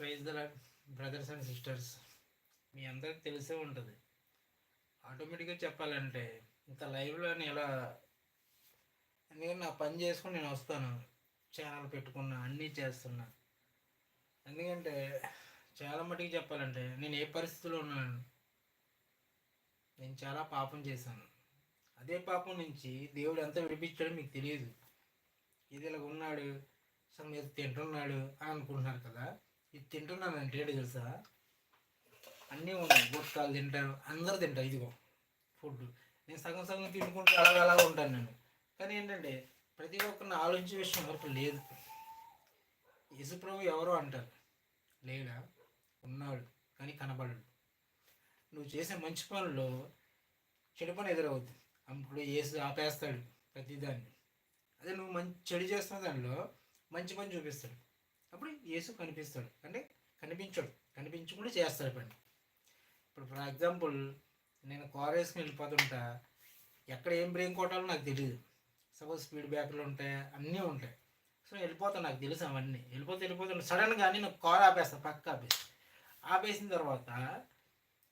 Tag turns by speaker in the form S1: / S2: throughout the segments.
S1: Prize the brothers and sisters మీ అందరికి తెలిసే ఉంటుంది. ఆటోమేటిక్గా చెప్పాలంటే ఇంత లైవ్లో నేను ఇలా ఎందుకంటే నా పని చేసుకొని నేను వస్తాను. ఛానల్ పెట్టుకున్నా అన్నీ చేస్తున్నా. ఎందుకంటే చాలా మటుకు చెప్పాలంటే నేను ఏ పరిస్థితిలో ఉన్నాను? నేను చాలా పాపం చేశాను. అదే పాపం నుంచి దేవుడు ఎంత విడిపించాడో మీకు తెలియదు. ఇది ఇలా ఉన్నాడు అసలు మీరు తింటున్నాడు అని అనుకుంటున్నారు కదా. ఇది తింటున్నాను అంటే టేడు తెలుసా? అన్నీ ఉన్నాయి గుట్కాలు తింటారు అందరూ తింటారు ఇదిగో ఫుడ్ నేను సగం సగం తినుకుంటూ అలాగ అలాగ ఉంటాను నేను. కానీ ఏంటంటే ప్రతి ఒక్కరిని ఆలోచించే విషయం వరకు లేదు యశుప్రభు ఎవరో అంటారు. లేడా? ఉన్నాడు కానీ కనబడడు. నువ్వు చేసే మంచి పనుల్లో చెడు పని ఎదురవుతుంది అప్పుడు ఏసు ఆపేస్తాడు ప్రతిదాన్ని. అదే నువ్వు మంచి చెడు చేస్తున్న దానిలో మంచి పని చూపిస్తాడు. అప్పుడు యేసు కనిపిస్తాడు. అంటే కనిపించాడు. కనిపించకుండా చేస్తాడు పని. ఇప్పుడు ఫర్ ఎగ్జాంపుల్ నేను కార్ వేసుకుని వెళ్ళిపోతుంటా ఎక్కడ ఏం బ్రేక్ కొట్టాలో నాకు తెలియదు సపోజ్ స్పీడ్ బ్రేకర్లు ఉంటాయి? అన్నీ ఉంటాయి. సో వెళ్ళిపోతాను నాకు తెలుసు అవన్నీ. వెళ్ళిపోతే వెళ్ళిపోతాను. సడన్గా నేను కార్ ఆపేస్తాను పక్క ఆపేసి ఆపేసిన తర్వాత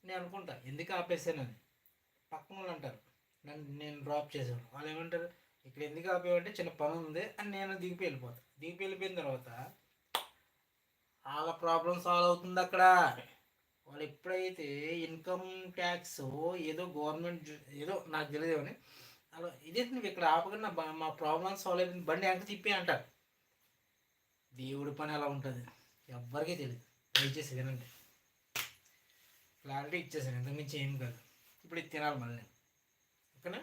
S1: నేను అనుకుంటా ఎందుకు ఆపేసానని పక్కన వాళ్ళు అంటారు నన్ను నేను డ్రాప్ చేశాను. వాళ్ళు ఏమంటారు ఇక్కడ ఎందుకు ఆపేవంటే చిన్న పని ఉంది అని నేను దిగిపోయి వెళ్ళిపోతాను దిగిపోయి వెళ్ళిపోయిన తర్వాత వాళ్ళ ప్రాబ్లం సాల్వ్ అవుతుంది అక్కడ. వాళ్ళు ఎప్పుడైతే ఇన్కమ్ ట్యాక్స్ ఏదో గవర్నమెంట్ ఏదో నాకు తెలియదేమని అలా ఇదే నువ్వు ఇక్కడ ఆపకుండా మా ప్రాబ్లమ్ సాల్వ్ అయిపోయింది బండి వెనక తిప్పి అంటారు. దేవుడి పని అలా ఉంటుంది. ఎవ్వరికీ తెలియదు దయచేసి వినండి. క్లారిటీ ఇచ్చేసాను. ఇంతకుమించి ఏం కాదు. ఇప్పుడు ఇది తినాలి మళ్ళీ ఓకేనా?